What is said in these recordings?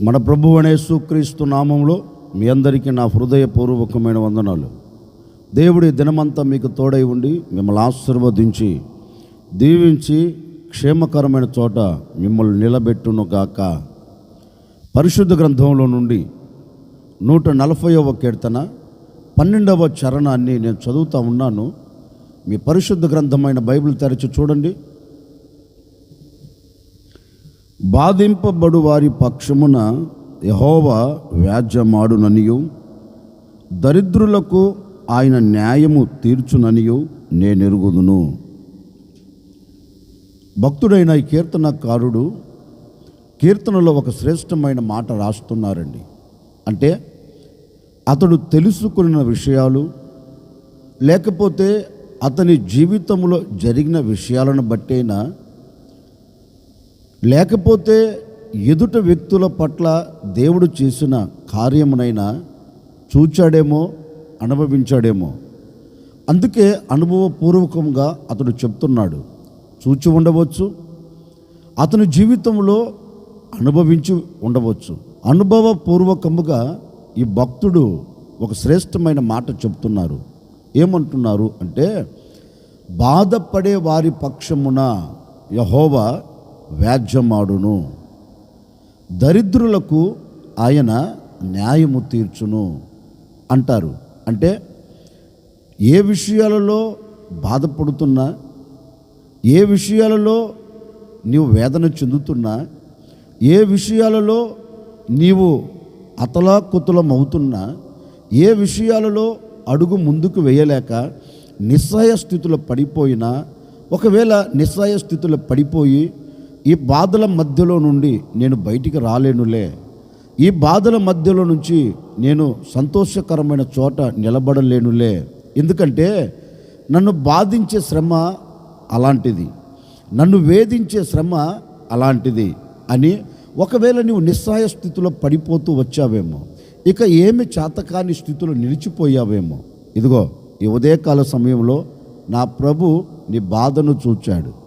మన ప్రభు అనే సుక్రీస్తు నామంలో మీ అందరికీ నా హృదయపూర్వకమైన వందనాలు. దేవుడి దినమంతా మీకు తోడై ఉండి మిమ్మల్ని ఆశీర్వదించి దీవించి క్షేమకరమైన చోట మిమ్మల్ని నిలబెట్టునుగాక పరిశుద్ధ గ్రంథంలో నుండి నూట నలభైవ కీర్తన పన్నెండవ చరణాన్ని నేను చదువుతా ఉన్నాను. మీ పరిశుద్ధ గ్రంథమైన బైబిల్ తెరచి చూడండి. బాధింపబడు వారి పక్షమున యహోవా వ్యాజ్యమాడుననియు దరిద్రులకు ఆయన న్యాయము తీర్చుననియు నేనెరుగుదును. భక్తుడైన ఈ కీర్తనకారుడు కీర్తనలో ఒక శ్రేష్టమైన మాట రాస్తున్నారండి. అంటే అతడు తెలుసుకున్న విషయాలు లేకపోతే అతని జీవితంలో జరిగిన విషయాలను బట్టైనా లేకపోతే ఎదుట వ్యక్తుల పట్ల దేవుడు చేసిన కార్యమునైనా చూచాడేమో అనుభవించాడేమో. అందుకే అనుభవపూర్వకంగా అతడు చెప్తున్నాడు. చూచి ఉండవచ్చు. అతని జీవితంలో అనుభవించి ఉండవచ్చు. అనుభవపూర్వకముగా ఈ భక్తుడు ఒక శ్రేష్టమైన మాట చెప్తున్నారు. ఏమంటున్నారు అంటే బాధపడే వారి పక్షమున యహోవా వ్యాజ్యమాడును. దరిద్రులకు ఆయన న్యాయము తీర్చును అంటారు. అంటే ఏ విషయాలలో బాధపడుతున్నా ఏ విషయాలలో నీవు వేదన చెందుతున్నా ఏ విషయాలలో నీవు అతలాకుతలం అవుతున్నా ఏ విషయాలలో అడుగు ముందుకు వేయలేక నిస్సహాయ స్థితిలో పడిపోయినా ఒకవేళ నిస్సహాయ స్థితిలో పడిపోయి ఈ బాధల మధ్యలో నుండి నేను బయటికి రాలేనులే. ఈ బాధల మధ్యలో నుంచి నేను సంతోషకరమైన చోట నిలబడలేనులే. ఎందుకంటే నన్ను బాధించే శ్రమ అలాంటిది. నన్ను వేధించే శ్రమ అలాంటిది అని ఒకవేళ నువ్వు నిస్సహాయ స్థితిలో పడిపోతూ వచ్చావేమో ఇక ఏమి చేతకాని స్థితిలో నిలిచిపోయావేమో. ఇదిగో ఈ ఉదయకాల సమయంలో నా ప్రభు నీ బాధను చూచాడు.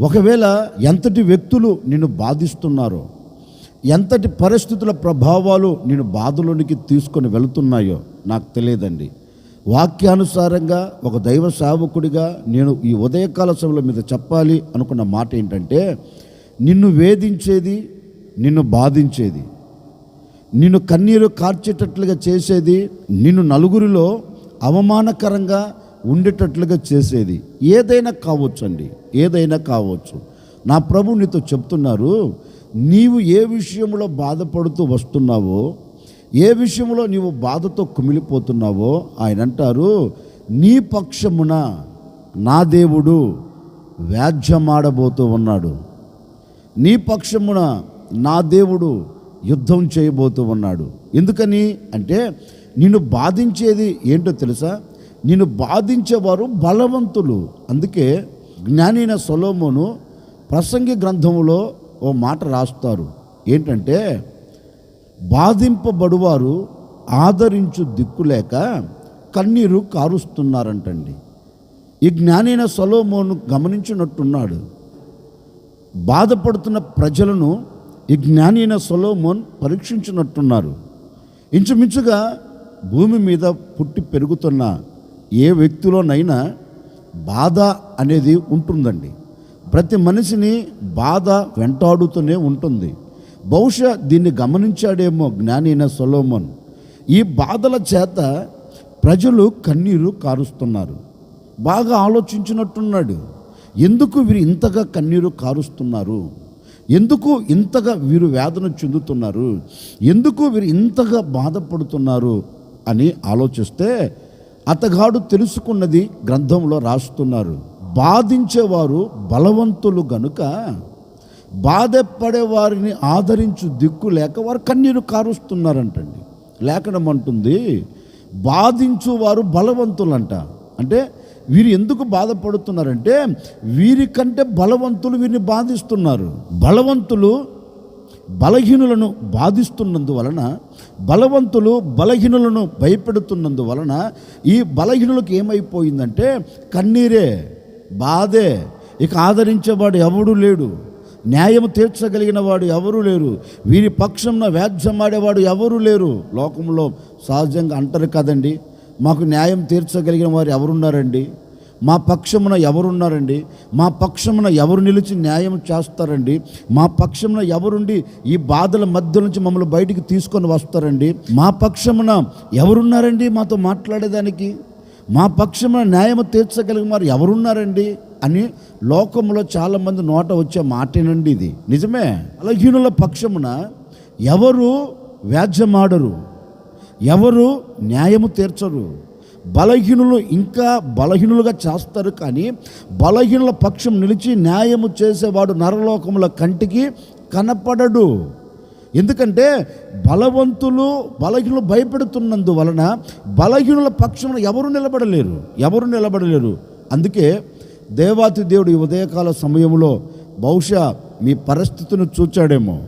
ఒకవేళ ఎంతటి వ్యక్తులు నిన్ను బాధిస్తున్నారో ఎంతటి పరిస్థితుల ప్రభావాలు నేను బాధలోనికి తీసుకొని వెళుతున్నాయో నాకు తెలియదండి. వాక్యానుసారంగా ఒక దైవ సేవకుడిగా నేను ఈ ఉదయకాల సభల మీద చెప్పాలి అనుకున్న మాట ఏంటంటే నిన్ను వేధించేది నిన్ను బాధించేది నిన్ను కన్నీరు కార్చేటట్లుగా చేసేది నిన్ను నలుగురిలో అవమానకరంగా ఉండేటట్లుగా చేసేది. ఏదైనా కావచ్చండి. ఏదైనా కావచ్చు. నా ప్రభు నీతో చెప్తున్నారు నీవు ఏ విషయంలో బాధపడుతూ వస్తున్నావో ఏ విషయంలో నీవు బాధతో కుమిలిపోతున్నావో ఆయన అంటారు నీ పక్షమున నా దేవుడు వ్యాజ్యమాడబోతూ ఉన్నాడు. నీ పక్షమున నా దేవుడు యుద్ధం చేయబోతూ ఉన్నాడు. ఎందుకని? అంటే నిన్ను బాధించేది ఏంటో తెలుసా? నిన్ను బాధించేవారు బలవంతులు. అందుకే జ్ఞానైన సొలోమోను ప్రసంగి గ్రంథంలో ఓ మాట రాస్తారు. ఏంటంటే బాధింపబడువారు ఆదరించు దిక్కులేక కన్నీరు కారుస్తున్నారంటండి. ఈ జ్ఞానైన సొలోమోను గమనించినట్టున్నాడు. బాధపడుతున్న ప్రజలను ఈ జ్ఞానైన సొలోమోన్ పరీక్షించినట్టున్నారు. ఇంచుమించుగా భూమి మీద పుట్టి పెరుగుతున్న ఏ వ్యక్తిలోనైనా బాధ అనేది ఉంటుందండి. ప్రతి మనిషిని బాధ వెంటాడుతూనే ఉంటుంది. బహుశా దీన్ని గమనించాడేమో జ్ఞానైన సొలోమన్. ఈ బాధల చేత ప్రజలు కన్నీరు కారుస్తున్నారు. బాగా ఆలోచించినట్టున్నాడు. ఎందుకు వీరు ఇంతగా కన్నీరు కారుస్తున్నారు? ఎందుకు ఇంతగా వీరు వేదన చెందుతున్నారు? ఎందుకు వీరు ఇంతగా బాధపడుతున్నారు? అని ఆలోచిస్తే అతగాడు తెలుసుకున్నది గ్రంథంలో రాస్తున్నారు. బాధించేవారు బలవంతులు గనుక బాధపడే వారిని ఆదరించు దిక్కు లేక వారు కన్నీరు కారుస్తున్నారంటండి. లేఖనం అంటుంది బాధించు వారు బలవంతులంట. అంటే వీరు ఎందుకు బాధపడుతున్నారంటే వీరికంటే బలవంతులు వీరిని బాధిస్తున్నారు. బలవంతులు బలహీనులను బాధిస్తున్నందువలన బలవంతులు బలహీనులను భయపెడుతున్నందువలన ఈ బలహీనులకు ఏమైపోయిందంటే కన్నీరే బాధే. ఇక ఆదరించేవాడు ఎవడు లేడు. న్యాయం తీర్చగలిగిన వాడు ఎవరూ లేరు. వీరి పక్షంన వ్యాజ్యమాడేవాడు ఎవరూ లేరు. లోకంలో సహజంగా అంటారు కదండి. మాకు న్యాయం తీర్చగలిగిన వారు ఎవరున్నారండి? మా పక్షమున ఎవరున్నారండి? మా పక్షమున ఎవరు నిలిచి న్యాయం చేస్తారండి? మా పక్షమున ఎవరుండి ఈ బాధల మధ్య నుంచి మమ్మల్ని బయటికి తీసుకొని వస్తారండి? మా పక్షమున ఎవరున్నారండి మాతో మాట్లాడేదానికి? మా పక్షమున న్యాయం తీర్చగలిగిన వారు ఎవరున్నారండి? అని లోకంలో చాలామంది నోట వచ్చే మాటేనండి ఇది. నిజమే? బలహీనుల పక్షమున ఎవరు వ్యాజ్యమాడరు? ఎవరు న్యాయము తీర్చరు? బలహీనులు ఇంకా బలహీనులుగా చేస్తారు కానీ బలహీనుల పక్షం నిలిచి న్యాయము చేసేవాడు నరలోకముల కంటికి కనపడడు. ఎందుకంటే బలవంతులు బలహీనులు భయపెడుతున్నందువలన బలహీనుల పక్షంలో ఎవరు నిలబడలేరు ఎవరు నిలబడలేరు. అందుకే దేవాతి దేవుడు ఈ ఉదయకాల సమయంలో బహుశా మీ పరిస్థితిని చూచాడేమో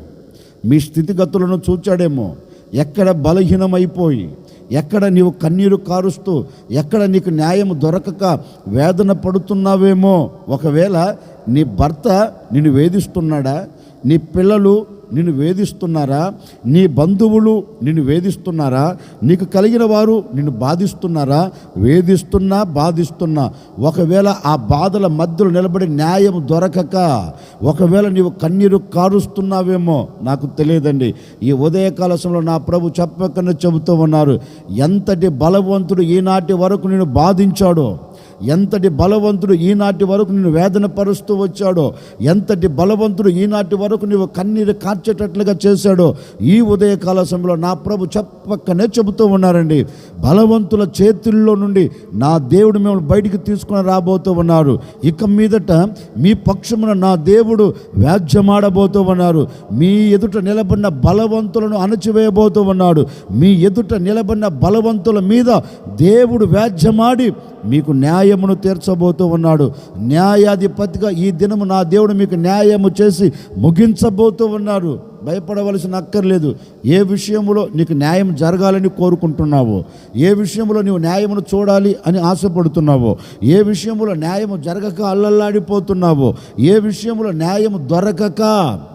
మీ స్థితిగతులను చూచాడేమో ఎక్కడ బలహీనమైపోయి ఎక్కడ నీవు కన్నీరు కారుస్తూ ఎక్కడ నీకు న్యాయం దొరకక వేదన పడుతున్నావేమో. ఒకవేళ నీ భర్త నిన్ను వేధిస్తున్నాడా? నీ పిల్లలు నిన్ను వేధిస్తున్నారా? నీ బంధువులు నిన్ను వేధిస్తున్నారా? నీకు కలిగిన వారు నిన్ను బాధిస్తున్నారా? వేధిస్తున్నా బాధిస్తున్నా. ఒకవేళ ఆ బాధల మధ్యలో నిలబడి న్యాయం దొరకక ఒకవేళ నీవు కన్నీరు కారుస్తున్నావేమో నాకు తెలియదండి. ఈ ఉదయకాల సమయంలో నా ప్రభు చెప్పకుండా చెబుతూ ఉన్నారు. ఎంతటి బలవంతుడు ఈనాటి వరకు నేను బాధించాడో? ఎంతటి బలవంతుడు ఈనాటి వరకు నిన్ను వేదన పరుస్తూ వచ్చాడో ఎంతటి బలవంతుడు ఈనాటి వరకు నీవు కన్నీరు కార్చేటట్లుగా చేశాడో ఈ ఉదయకాల సమయంలో నా ప్రభు చెప్పక్కనే చెబుతూ ఉన్నారండి. బలవంతుల చేతుల్లో నుండి నా దేవుడు మిమ్మల్ని బయటికి తీసుకుని రాబోతూ ఉన్నారు. ఇక మీదట మీ పక్షమున నా దేవుడు వ్యాజ్యమాడబోతూ ఉన్నారు. మీ ఎదుట నిలబడిన బలవంతులను అణచివేయబోతూ ఉన్నాడు. మీ ఎదుట నిలబడిన బలవంతుల మీద దేవుడు వ్యాజ్యమాడి మీకు న్యాయమును తీర్చబోతూ ఉన్నాడు. న్యాయాధిపతిగా ఈ దినము నా దేవుడు మీకు న్యాయము చేసి ముగించబోతూ ఉన్నారు భయపడవలసిన అక్కర్లేదు. ఏ విషయంలో నీకు న్యాయం జరగాలని కోరుకుంటున్నావో ఏ విషయంలో నీవు న్యాయమును చూడాలి అని ఆశపడుతున్నావో ఏ విషయంలో న్యాయము జరగక అల్లల్లాడిపోతున్నావో ఏ విషయంలో న్యాయము దొరకక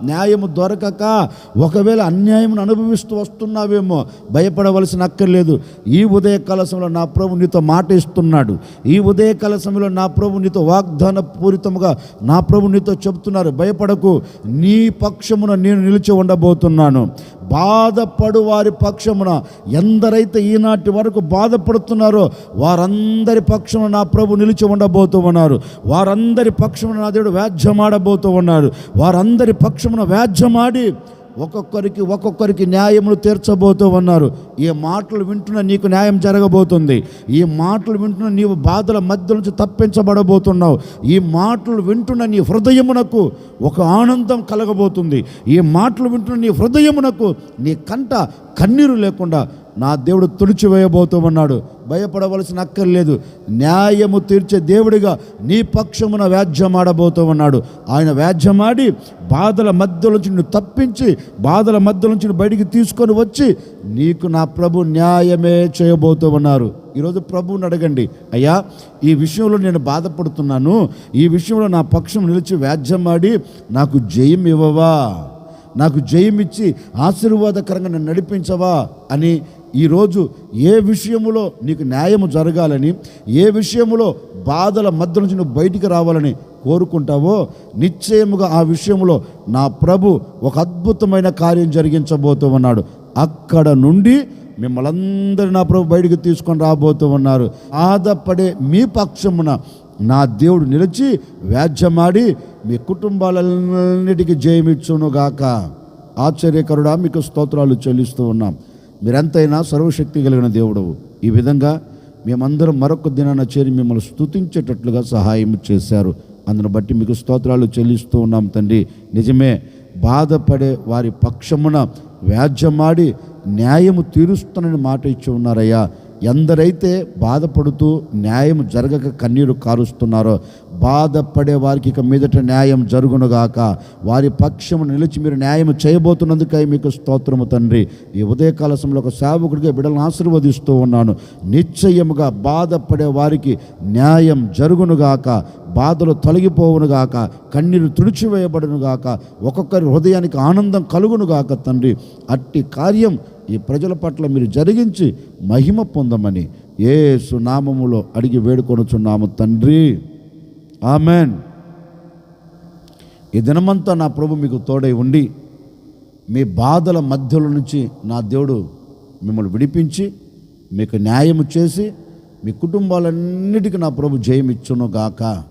న్యాయము దొరకక ఒకవేళ అన్యాయమును అనుభవిస్తూ వస్తున్నావేమో భయపడవలసిన అక్కర్లేదు. ఈ ఉదయ కలశంలో నా ప్రభు నీతో మాట ఇస్తున్నాడు. ఈ ఉదయ కలశంలో నా ప్రభు నీతో వాగ్దాన పూరితముగా నా ప్రభు నీతో చెబుతున్నారు. భయపడకు. నీ పక్షమున నేను నిలిచి ఉండబోతున్నాను. బాధపడు వారి పక్షమున ఎందరైతే ఈనాటి వరకు బాధపడుతున్నారో వారందరి పక్షమున నా ప్రభు నిలిచి ఉండబోతూ ఉన్నారు. వారందరి పక్షమున నా దేవుడు వ్యాజ్యమాడబోతూ ఉన్నారు. వారందరి పక్షమున వ్యాజ్యమాడి ఒక్కొక్కరికి ఒక్కొక్కరికి న్యాయములు తీర్చబోతూ ఉన్నారు. ఈ మాటలు వింటున్న నీకు న్యాయం జరగబోతుంది. ఈ మాటలు వింటున్న నీవు బాధల మధ్య నుంచి తప్పించబడబోతున్నావు. ఈ మాటలు వింటున్న నీ హృదయమునకు ఒక ఆనందం కలగబోతుంది. ఈ మాటలు వింటున్న నీ హృదయమునకు నీ కంట కన్నీరు లేకుండా నా దేవుడు తుడిచివేయబోతూ ఉన్నాడు భయపడవలసిన అక్కర్లేదు. న్యాయము తీర్చే దేవుడిగా నీ పక్షమున వ్యాజ్యమాడబోతూ ఉన్నాడు ఆయన వ్యాజ్యమాడి బాధల మధ్య నుంచి నువ్వు తప్పించి బాధల మధ్య నుంచి బయటికి తీసుకొని వచ్చి నీకు నా ప్రభు న్యాయమే చేయబోతూ ఉన్నారు ఈరోజు ప్రభువుని అడగండి అయ్యా ఈ విషయంలో నేను బాధపడుతున్నాను. ఈ విషయంలో నా పక్షం నిలిచి వ్యాజ్యమాడి నాకు జయం ఇవ్వవా? నాకు జయమిచ్చి ఆశీర్వాదకరంగా నన్ను నడిపించవా? అని ఈరోజు ఏ విషయములో నీకు న్యాయము జరగాలని ఏ విషయములో బాధల మధ్య నుంచి నువ్వు బయటికి రావాలని కోరుకుంటావో నిశ్చయముగా ఆ విషయంలో నా ప్రభు ఒక అద్భుతమైన కార్యం జరిగించబోతూ ఉన్నాడు అక్కడ నుండి మిమ్మల్ని అందరూ నా ప్రభు బయటికి తీసుకొని రాబోతూ ఉన్నారు ఆదపడే మీ పక్షమున నా దేవుడు నిలిచి వ్యాజ్యమాడి మీ కుటుంబాలన్నిటికీ జయమిచ్చునుగాక. ఆశ్చర్యకరుడా మీకు స్తోత్రాలు చెల్లిస్తూ ఉన్నాం. మీరెంతైనా సర్వశక్తి కలిగిన దేవుడవు. ఈ విధంగా మేమందరం మరొక దినాన చేరి మిమ్మల్ని స్థుతించేటట్లుగా సహాయం చేశారు. అందును బట్టి మీకు స్తోత్రాలు చెల్లిస్తూ ఉన్నాం తండ్రి. నిజమే బాధపడే వారి పక్షమున వ్యాజ్యమాడి న్యాయము తీరుస్తానని మాట ఇచ్చి ఉన్నారయ్యా. ఎందరైతే బాధపడుతూ న్యాయం జరగక కన్నీరు కారుస్తున్నారో బాధపడే వారికి ఇక మీదట న్యాయం జరుగునుగాక. వారి పక్షము నిలిచి మీరు న్యాయం చేయబోతున్నందుకై మీకు స్తోత్రము తండ్రి. ఈ ఉదయకాల సమయంలో ఒక సేవకుడిగా బిడ్డలను ఆశీర్వదిస్తూ ఉన్నాను. నిశ్చయముగా బాధపడే వారికి న్యాయం జరుగునుగాక. బాధలు తొలగిపోవునుగాక. కన్నీరు తుడిచివేయబడునుగాక. ఒక్కొక్కరి హృదయానికి ఆనందం కలుగునుగాక తండ్రి. అట్టి కార్యం ఈ ప్రజల పట్ల మీరు జరిగించి మహిమ పొందమని ఏ సునామములో అడిగి వేడుకొనుచున్నాము తండ్రి. ఆమెన్. ఈ దినమంతా నా ప్రభు మీకు తోడై ఉండి మీ బాధల మధ్యలో నుంచి నా దేవుడు మిమ్మల్ని విడిపించి మీకు న్యాయము చేసి మీ కుటుంబాలన్నిటికీ నా ప్రభు జయమిచ్చును గాక